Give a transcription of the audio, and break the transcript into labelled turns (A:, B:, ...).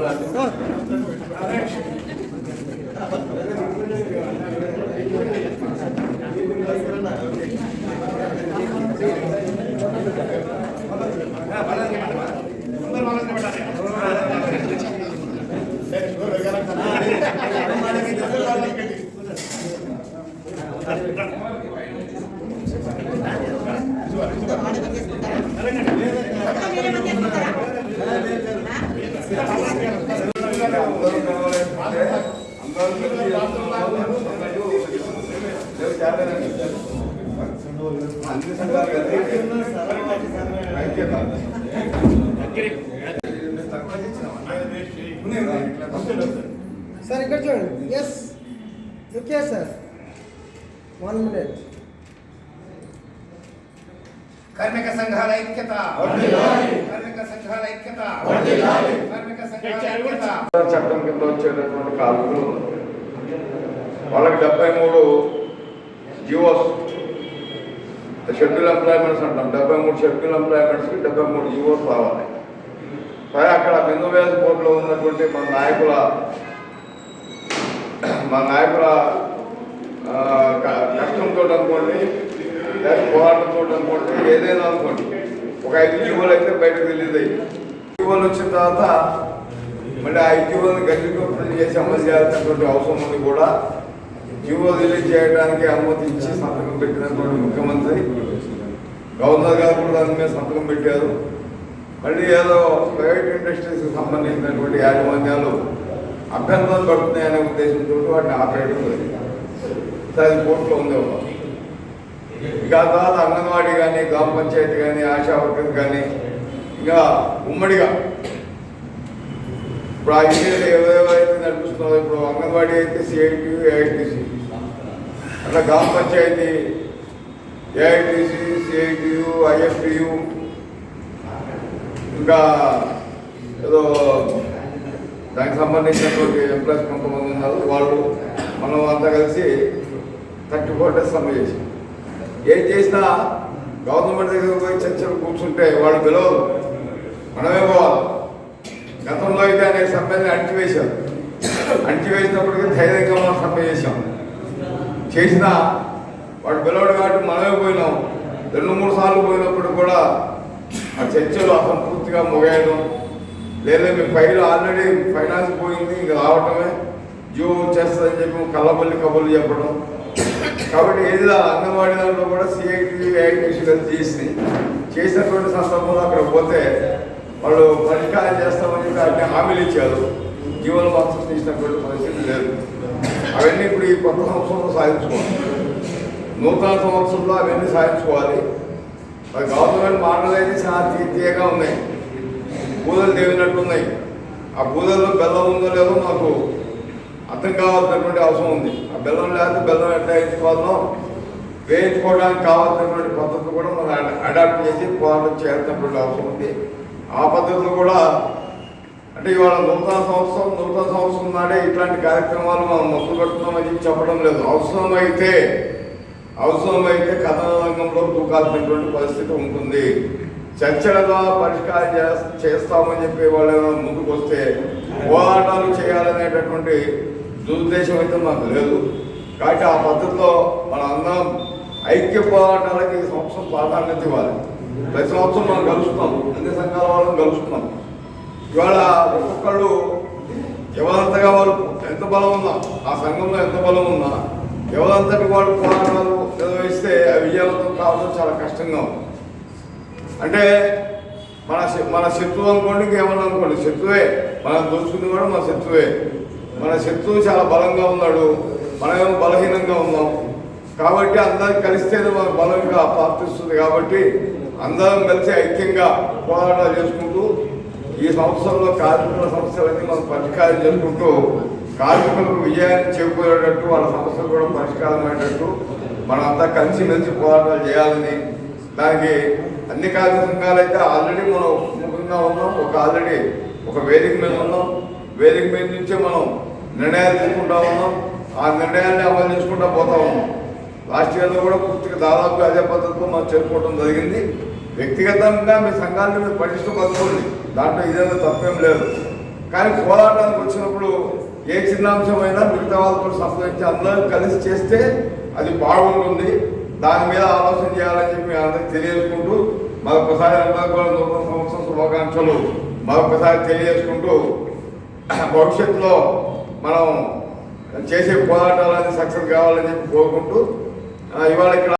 A: పట్టుకో అన్ని సంఘాలు
B: సార్ ఇక్కడ చూడండి. Yes okay sir one minute
C: కార్మిక సంఘాల ఐక్యత. కార్మిక సంఘాల ఐక్యత. కార్మిక సంఘాల ఐక్యత.
A: చట్టం కింద వచ్చేటటువంటి కార్మికులు వాళ్ళకి డెబ్బై మూడు జీవోస్. షెడ్యూల్ ఎంప్లాయ్మెంట్స్ అంటాం. డెబ్బై మూడు షెడ్యూల్ ఎంప్లాయ్మెంట్స్కి డెబ్బై మూడు జీవోస్ రావాలి. పై అక్కడ బిందు వేల కోర్టులో ఉన్నటువంటి మన నాయకుల మన నాయకుల కష్టంతో అనుకోండి లేదా పోరాటంతో అనుకోండి ఏదైనా అనుకోండి. ఒక ఐదు జీవోలు అయితే బయటకు తెలియదు జీవోలు వచ్చిన తర్వాత మళ్ళీ ఆ జీవోని గట్టిగా చేసి అమలు చేయాల్సినటువంటి అవసరం ఉంది కూడా. జీవో రిలీజ్ చేయడానికి అనుమతి ఇచ్చి సంతకం పెట్టినటువంటి ముఖ్యమంత్రి గవర్నర్ గారు కూడా దాని మీద సంతకం పెట్టారు. మళ్ళీ ఏదో ప్రైవేట్ ఇండస్ట్రీస్కి సంబంధించినటువంటి యాజమాన్యాలు అభ్యంతరం పడుతున్నాయనే ఉద్దేశంతో వాటిని ఆపేయడం జరిగింది. సరే, అది కోర్టులో ఉంది ఇంకా తర్వాత అంగన్వాడీ కానీ గ్రామ పంచాయతీ కానీ ఆశా వర్కర్ కానీ ఇంకా ఉమ్మడిగా. ఇప్పుడు ఆ ఇండియాలో ఏవేవైతే నడిపిస్తున్నారో ఇప్పుడు అంగన్వాడీ అయితే సిఐటి ఏఐటిసి అట్లా గ్రామ పంచాయతీ ఏఐటిసి సిఐటియు ఐఎఫ్టియు ఇంకా ఏదో దానికి సంబంధించినటువంటి ఎంప్లాయీస్ కొంతమంది ఉన్నారు వాళ్ళు మనం అంతా కలిసి థర్టీ ఫోర్ డేస్ సమ్మె చేసాం ఏం చేసినా గవర్నమెంట్ దగ్గర పోయి చర్చలు కూర్చుంటే వాళ్ళు పిలవరు. మనమే పోవాలి. గతంలో అయితే అనేక సమ్మెల్ని అణిచివేశారు. అణిచివేసినప్పటికీ ధైర్యంగా మనం సమ్మె చేశాం. చేసిన వాడు పిలవడు కాబట్టి మనమే పోయినాం. రెండు మూడు సార్లు పోయినప్పుడు కూడా ఆ చర్చలు అసంపూర్తిగా ముగాయడం లేదా. మీ ఫైల్ ఆల్రెడీ ఫైనాన్స్ పోయింది ఇంక రావటమే. జీవో వచ్చేస్తుందని చెప్పి కళ్ళబల్లి కబుర్లు చెప్పడం. కాబట్టి ఏది అంగన్వాడీ దాంట్లో కూడా సిఐటి ఐటీసీ చేసి చేసినటువంటి సందర్భంలో అక్కడ పోతే వాళ్ళు పరిష్కారం చేస్తామని చెప్పి హామీలు ఇచ్చారు. జీవన మొత్తం తీసినటువంటి పరిస్థితి లేదు. అవన్నీ ఇప్పుడు ఈ కొత్త సంవత్సరంలో సాధించుకోవాలి. నూతన సంవత్సరంలో అవన్నీ సాధించుకోవాలి. మరి గవర్నమెంట్ మాటలు అయితే చాలా తీయగా ఉన్నాయి. పూజలు దేవినట్టున్నాయి ఆ పూజల్లో బెల్లం ఉందో లేదో మాకు అర్థం కావాల్సినటువంటి అవసరం ఉంది. ఆ బెల్లం లేకపోతే బెల్లం ఎట్లా వేయించుకోవాలో వేయించుకోవడానికి కావాల్సినటువంటి పద్ధతులు కూడా మనం అడాప్ట్ చేసి పోరాటం చేయాల్సినటువంటి అవసరం ఉంది. ఆ పద్ధతులు కూడా అంటే ఇవాళ నూతన సంవత్సరం నూతన సంవత్సరం నాడే ఇట్లాంటి కార్యక్రమాలు మనం మొదలు పెడుతున్నామని చెప్పడం లేదు. అవసరమైతే అవసరమైతే కథన రంగంలో దూకాల్సినటువంటి పరిస్థితి ఉంటుంది. చర్చల ద్వారా పరిష్కారం చేస్తామని చెప్పి వాళ్ళు ముందుకు వస్తే పోరాటాలు చేయాలనేటటువంటి దురుద్దేశం అయితే మాకు లేదు. కాబట్టి ఆ పద్ధతిలో మన అందరం ఐక్య పోరాటాలకి ఈ సంవత్సరం ప్రాధాన్యత ఇవ్వాలి. ప్రతి సంవత్సరం మనం కలుస్తున్నాం అన్ని సంఘాల వాళ్ళని కలుస్తున్నాం ఇవాళ ఒక్కొక్కళ్ళు ఎవరంతగా వాళ్ళు ఎంత బలం ఉన్నా ఆ సంఘంలో ఎంత బలం ఉన్నా ఎవరంతటి వాళ్ళు పోరాటాలు నిర్వహిస్తే ఆ విజయవంతం కావడం చాలా కష్టంగా ఉంది. అంటే మన మన శత్రువు అనుకోండి ఇంకేమన్నా అనుకోండి. శత్రువే. మనం దోచుకుంది కూడా మన శత్రువే. మన శత్రువు చాలా బలంగా ఉన్నాడు. మనమేమో బలహీనంగా ఉన్నాం. కాబట్టి అందరం కలిస్తేనే మనకు బలంగా ప్రాప్తిస్తుంది కాబట్టి అందరం కలిసి ఐక్యంగా పోరాటాలు చేసుకుంటూ ఈ సంవత్సరంలో కార్మికుల సమస్యలన్నీ మనం పరిష్కారం చేసుకుంటూ కార్మికులకు విజయాన్ని చేకూరేటట్టు వాళ్ళ సమస్యలు కూడా పరిష్కారం అయ్యేటట్టు మనం అంతా కలిసి మెలిసి పోరాటాలు చేయాలని దానికి అన్ని కార్మిక సంఘాలు అయితే ఆల్రెడీ మనం ముఖంగా ఉన్నాం. ఒక ఆల్రెడీ ఒక వేదిక మీద ఉన్నాం. వేదిక మీద నుంచే మనం నిర్ణయాలు తీసుకుంటా ఉన్నాం. ఆ నిర్ణయాన్ని అమలు పోతా ఉన్నాం. లాస్ట్ ఇయర్లో కూడా పూర్తిగా దాదాపు అదే పద్ధతిలో మనం చేరుకోవడం జరిగింది. వ్యక్తిగతంగా మీ సంఘాన్ని మీరు పటిష్టపరచుకోండి దాంట్లో ఇదేదో తప్పేం లేదు. కానీ పోరాటానికి వచ్చినప్పుడు ఏ చిన్న అంశమైనా మిగతా వాళ్ళతో సంప్రదించి అందరూ కలిసి చేస్తే అది బాగుంటుంది. దాని మీద ఆలోచన చేయాలని చెప్పి మీ అందరికి తెలియజేసుకుంటూ మరొకసారి అందరూ కూడా నూతన సంవత్సరం శుభాకాంక్షలు మరొకసారి తెలియజేసుకుంటూ భవిష్యత్తులో మనం చేసే పోరాటాలన్నీ సక్సెస్ కావాలని చెప్పి కోరుకుంటూ ఇవాళ ఇక్కడ